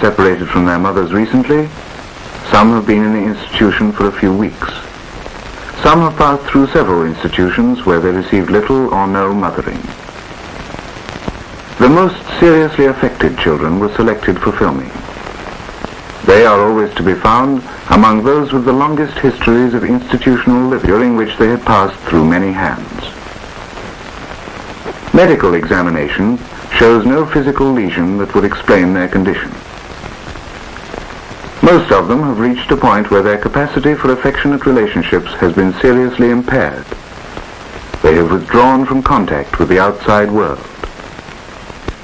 separated from their mothers recently. Some have been in the institution for a few weeks. Some have passed through several institutions where they received little or no mothering. The most seriously affected children were selected for filming. They are always to be found among those with the longest histories of institutional living during which they had passed through many hands. Medical examination shows no physical lesion that would explain their condition. Most of them have reached a point where their capacity for affectionate relationships has been seriously impaired. They have withdrawn from contact with the outside world.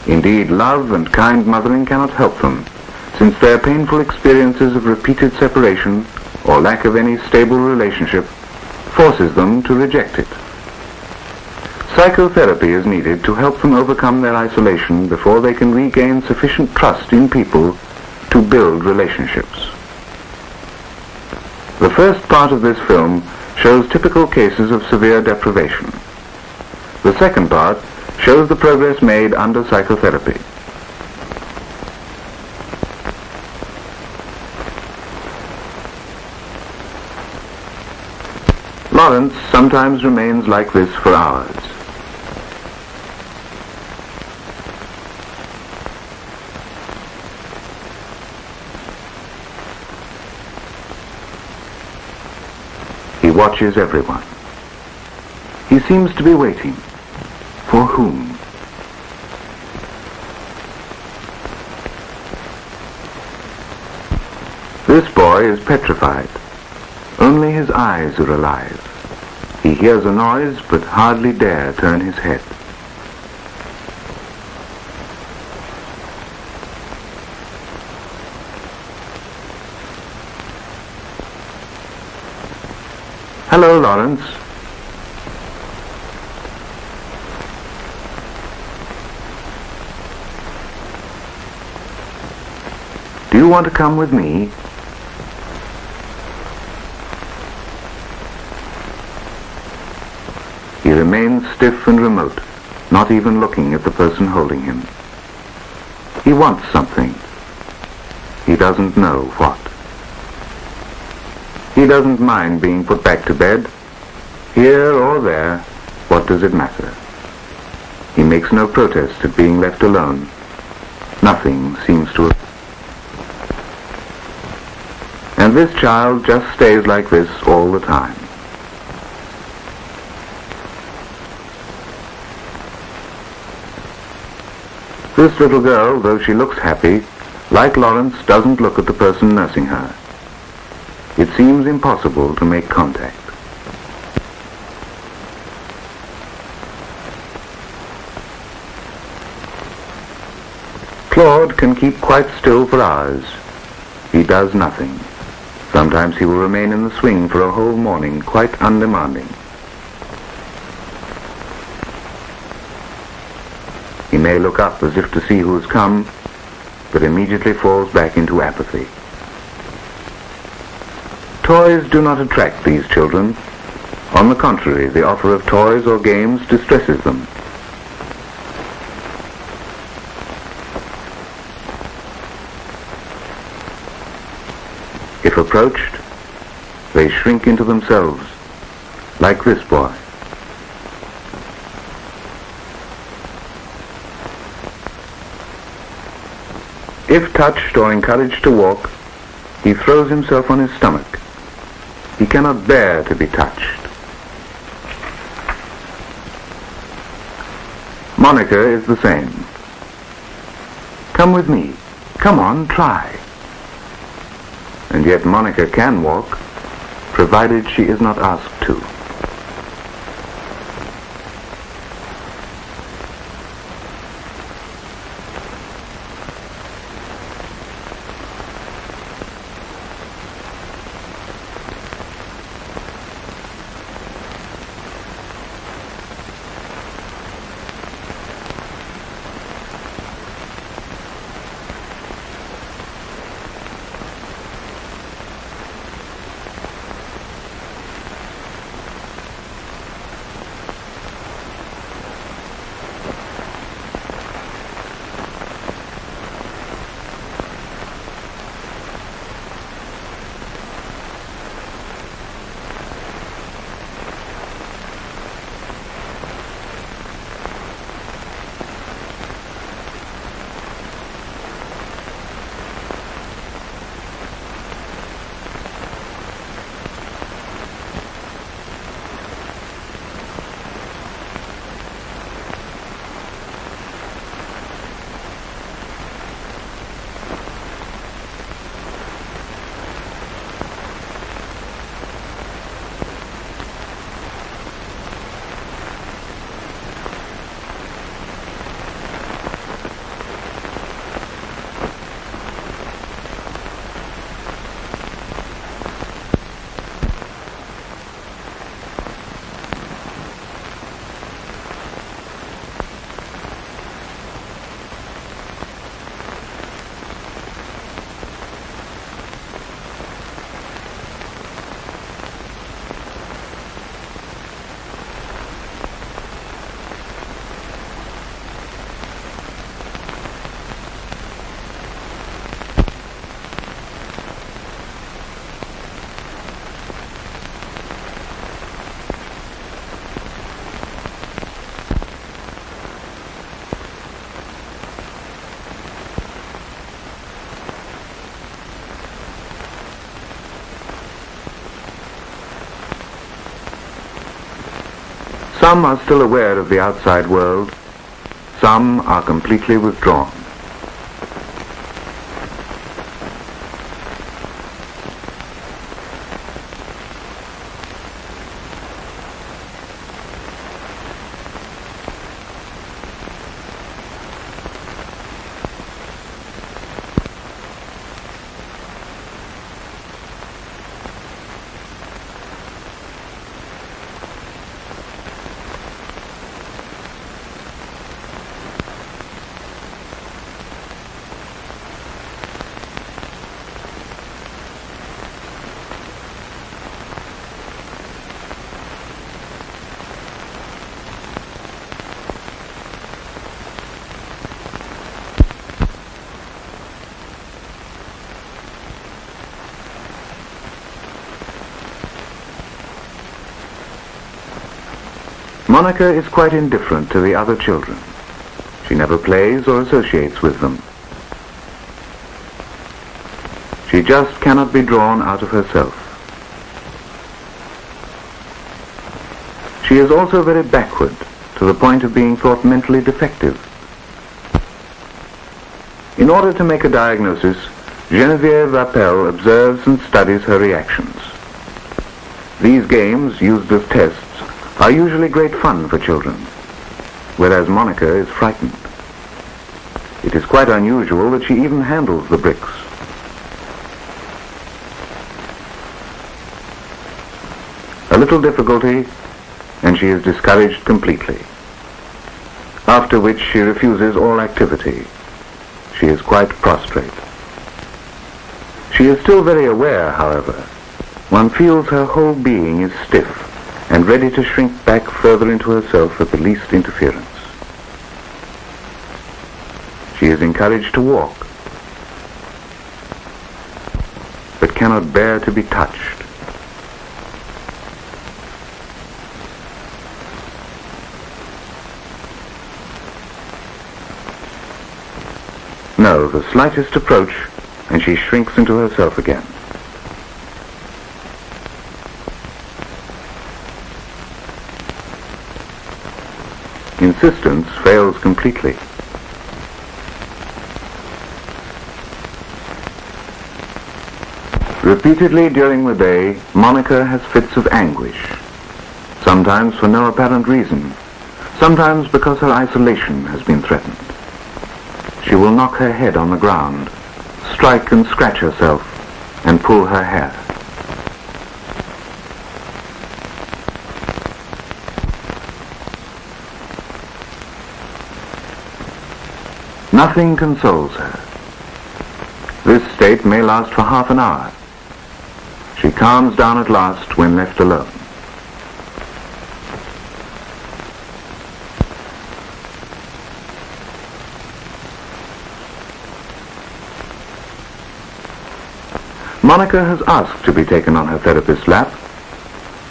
Indeed, love and kind mothering cannot help them, since their painful experiences of repeated separation or lack of any stable relationship forces them to reject it. Psychotherapy is needed to help them overcome their isolation before they can regain sufficient trust in people to build relationships. The first part of this film shows typical cases of severe deprivation. The second part shows the progress made under psychotherapy. Lawrence sometimes remains like this for hours. He watches everyone. He seems to be waiting. For whom? This boy is petrified. Only his eyes are alive. He hears a noise but hardly dare turn his head. Hello, Lawrence. Do you want to come with me? He remains stiff and remote, not even looking at the person holding him. He wants something. He doesn't know what. He doesn't mind being put back to bed. Here or there, what does it matter? He makes no protest at being left alone. Nothing seems to have... And this child just stays like this all the time. This little girl, though she looks happy, like Lawrence, doesn't look at the person nursing her. It seems impossible to make contact. Claude can keep quite still for hours. He does nothing. Sometimes he will remain in the swing for a whole morning, quite undemanding. He may look up as if to see who has come, but immediately falls back into apathy. Toys do not attract these children. On the contrary, the offer of toys or games distresses them. If approached, they shrink into themselves, like this boy. If touched or encouraged to walk, he throws himself on his stomach. He cannot bear to be touched. Monica is the same. Come with me. Come on, try. And yet Monica can walk, provided she is not asked to. Some are still aware of the outside world. Some are completely withdrawn. Monica is quite indifferent to the other children. She never plays or associates with them. She just cannot be drawn out of herself. She is also very backward, to the point of being thought mentally defective. In order to make a diagnosis, Geneviève Rappel observes and studies her reactions. These games, used as tests, are usually great fun for children, whereas Monica is frightened. It is quite unusual that she even handles the bricks. A little difficulty, and she is discouraged completely. After which she refuses all activity. She is quite prostrate. She is still very aware, however. One feels her whole being is stiff and ready to shrink back further into herself at the least interference. She is encouraged to walk, but cannot bear to be touched. No, the slightest approach, and she shrinks into herself again. Insistence fails completely. Repeatedly during the day, Monica has fits of anguish, sometimes for no apparent reason, sometimes because her isolation has been threatened. She will knock her head on the ground, strike and scratch herself, and pull her hair. Nothing consoles her. This state may last for half an hour. She calms down at last when left alone. Monica has asked to be taken on her therapist's lap,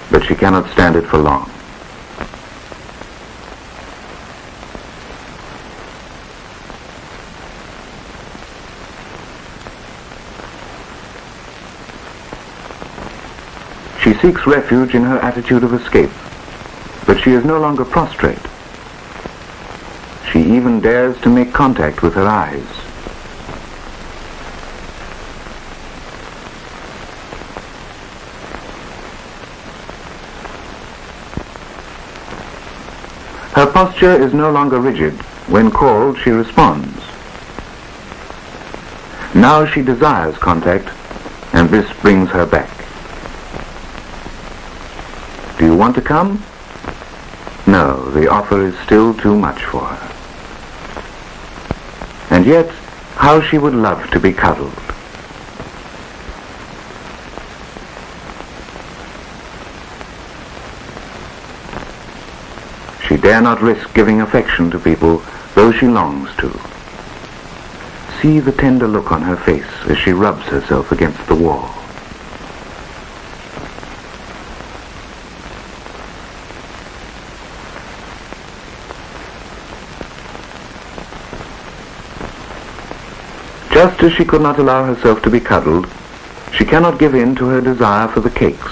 but she cannot stand it for long. She seeks refuge in her attitude of escape, but she is no longer prostrate. She even dares to make contact with her eyes. Her posture is no longer rigid. When called, she responds. Now she desires contact, and this brings her back. Do you want to come? No, the offer is still too much for her. And yet, how she would love to be cuddled. She dare not risk giving affection to people, though she longs to. See the tender look on her face as she rubs herself against the wall. Just as she could not allow herself to be cuddled, she cannot give in to her desire for the cakes.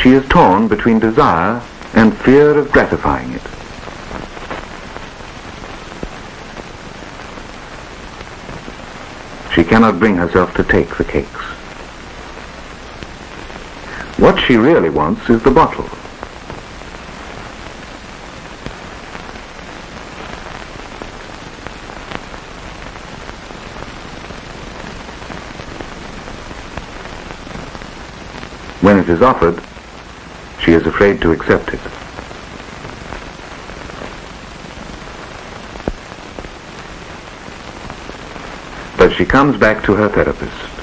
She is torn between desire and fear of gratifying it. She cannot bring herself to take the cakes. What she really wants is the bottle. It is offered, she is afraid to accept it. But she comes back to her therapist.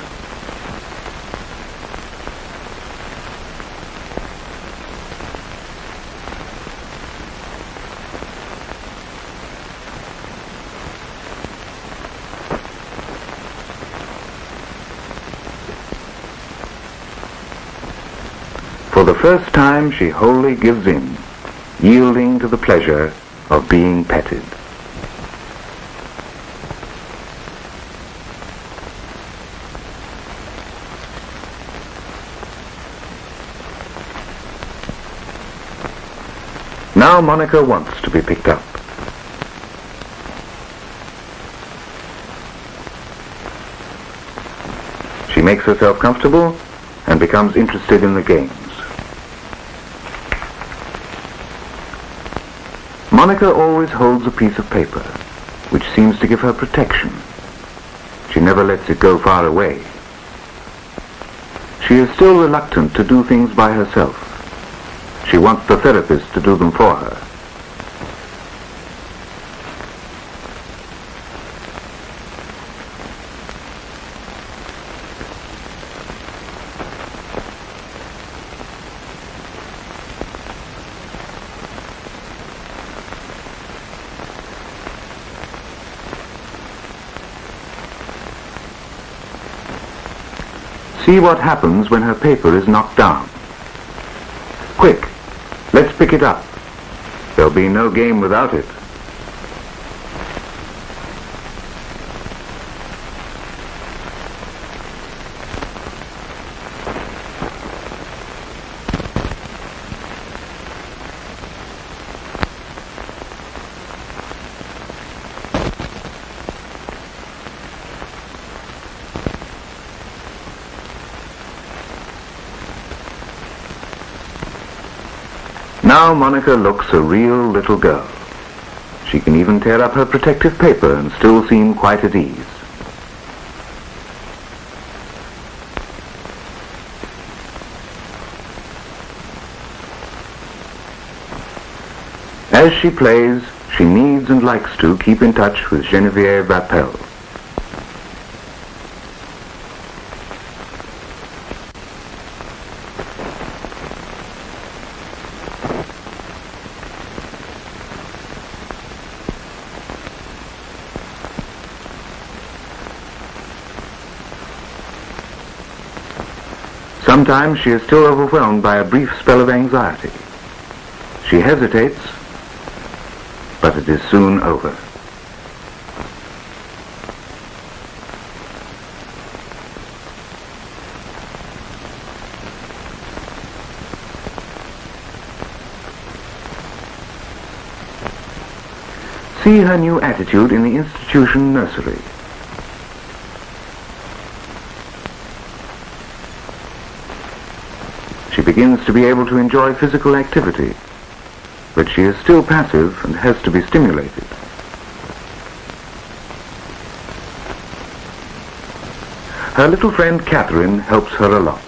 First time, she wholly gives in, yielding to the pleasure of being petted. Now Monica wants to be picked up. She makes herself comfortable and becomes interested in the games. Monica always holds a piece of paper, which seems to give her protection. She never lets it go far away. She is still reluctant to do things by herself. She wants the therapist to do them for her. See what happens when her paper is knocked down. Quick, let's pick it up. There'll be no game without it. Now Monica looks a real little girl. She can even tear up her protective paper and still seem quite at ease. As she plays, she needs and likes to keep in touch with Geneviève Rappel. Sometimes she is still overwhelmed by a brief spell of anxiety. She hesitates, but it is soon over. See her new attitude in the institution nursery. Begins to be able to enjoy physical activity, but she is still passive and has to be stimulated. Her little friend Catherine helps her a lot.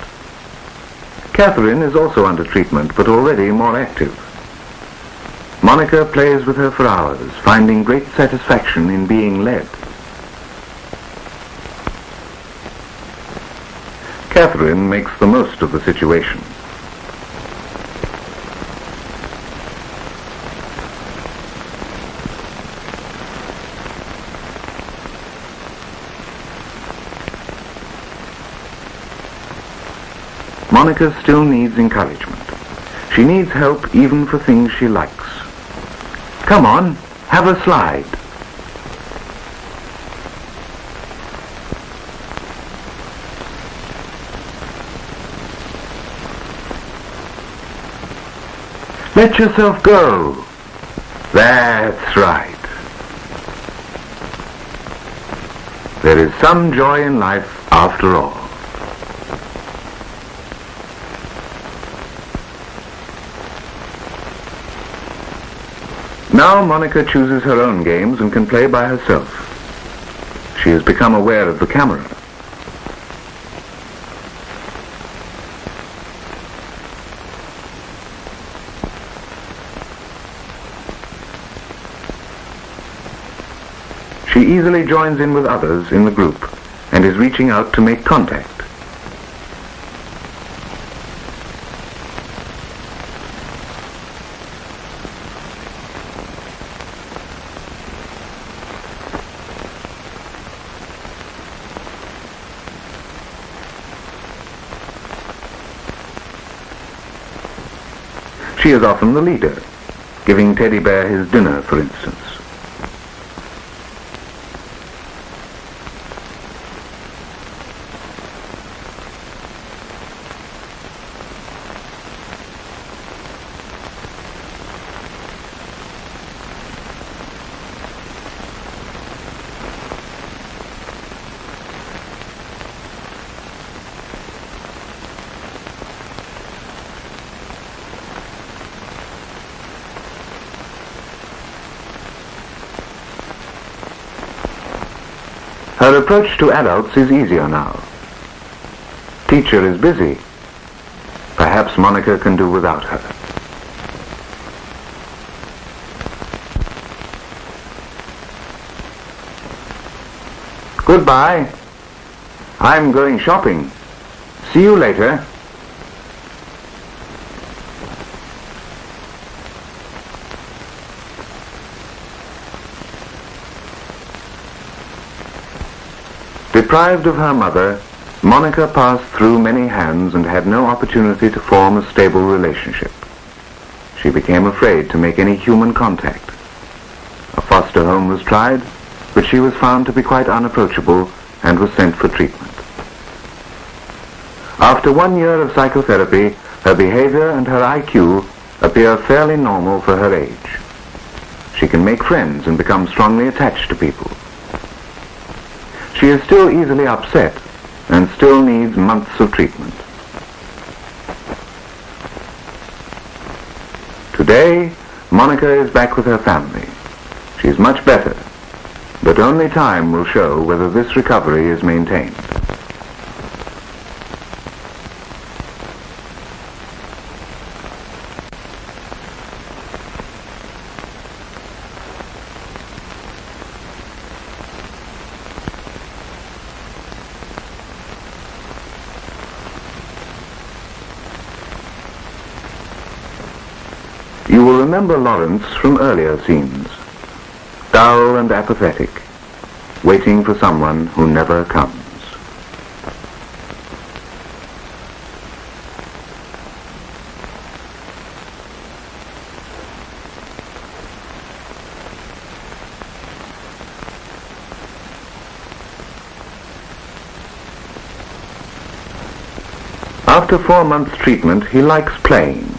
Catherine is also under treatment, but already more active. Monica plays with her for hours, finding great satisfaction in being led. Catherine makes the most of the situation. Monica still needs encouragement. She needs help even for things she likes. Come on, have a slide. Let yourself go. That's right. There is some joy in life after all. Now Monica chooses her own games and can play by herself. She has become aware of the camera. She easily joins in with others in the group and is reaching out to make contact. She is often the leader, giving Teddy Bear his dinner, for instance. Her approach to adults is easier now. Teacher is busy. Perhaps Monica can do without her. Goodbye. I'm going shopping. See you later. Deprived of her mother, Monica passed through many hands and had no opportunity to form a stable relationship. She became afraid to make any human contact. A foster home was tried, but she was found to be quite unapproachable and was sent for treatment. After one year of psychotherapy, her behavior and her IQ appear fairly normal for her age. She can make friends and become strongly attached to people. She is still easily upset and still needs months of treatment. Today, Monica is back with her family. She is much better, but only time will show whether this recovery is maintained. You will remember Lawrence from earlier scenes. Dull and apathetic, waiting for someone who never comes. After four months treatment, he likes playing.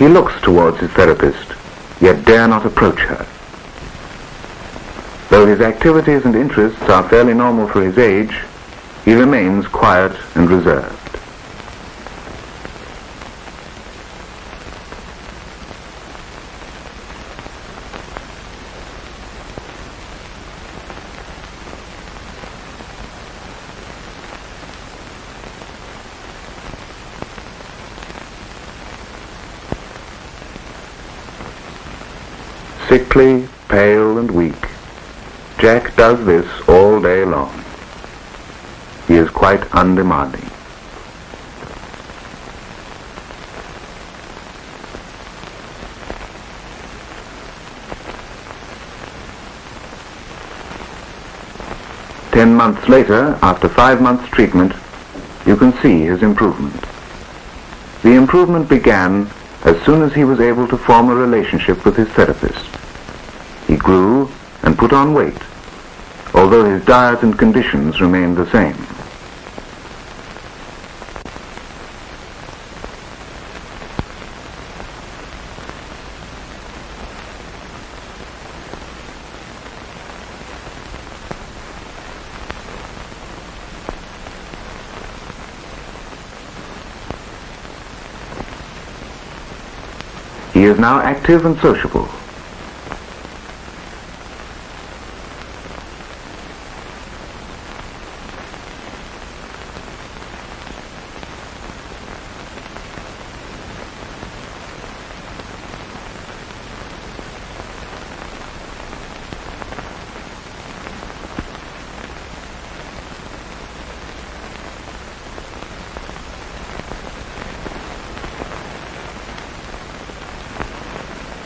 He looks towards his therapist, yet dare not approach her. Though his activities and interests are fairly normal for his age, he remains quiet and reserved. Sickly, pale and weak, Jack does this all day long. He is quite undemanding. Ten months later, after five months treatment, you can see his improvement. The improvement began as soon as he was able to form a relationship with his therapist grew and put on weight, although his diet and conditions remained the same. He is now active and sociable.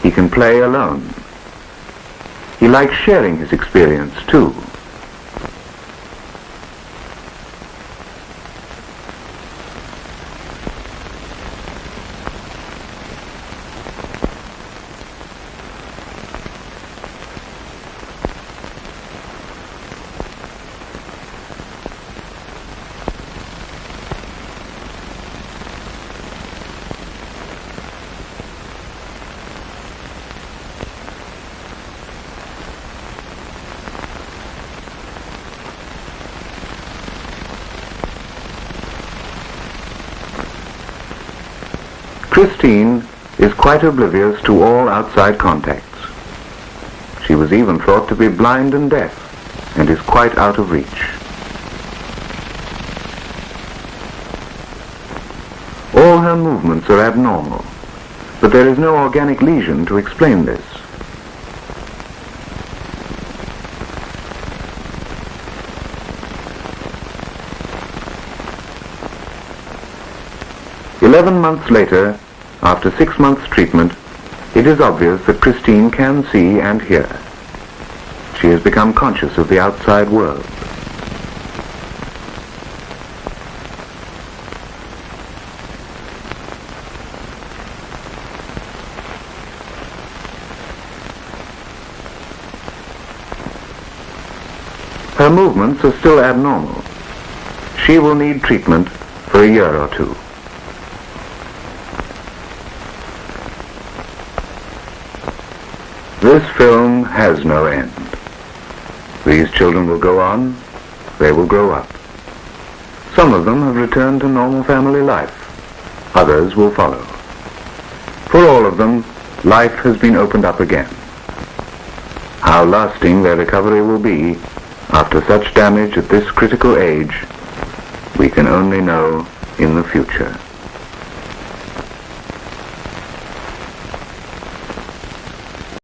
He can play alone. He likes sharing his experience too. Christine is quite oblivious to all outside contacts. She was even thought to be blind and deaf and is quite out of reach. All her movements are abnormal, but there is no organic lesion to explain this. Eleven months later, after six months' treatment, it is obvious that Christine can see and hear. She has become conscious of the outside world. Her movements are still abnormal. She will need treatment for a year or two. This film has no end. These children will go on, they will grow up. Some of them have returned to normal family life. Others will follow. For all of them, life has been opened up again. How lasting their recovery will be after such damage at this critical age, we can only know in the future.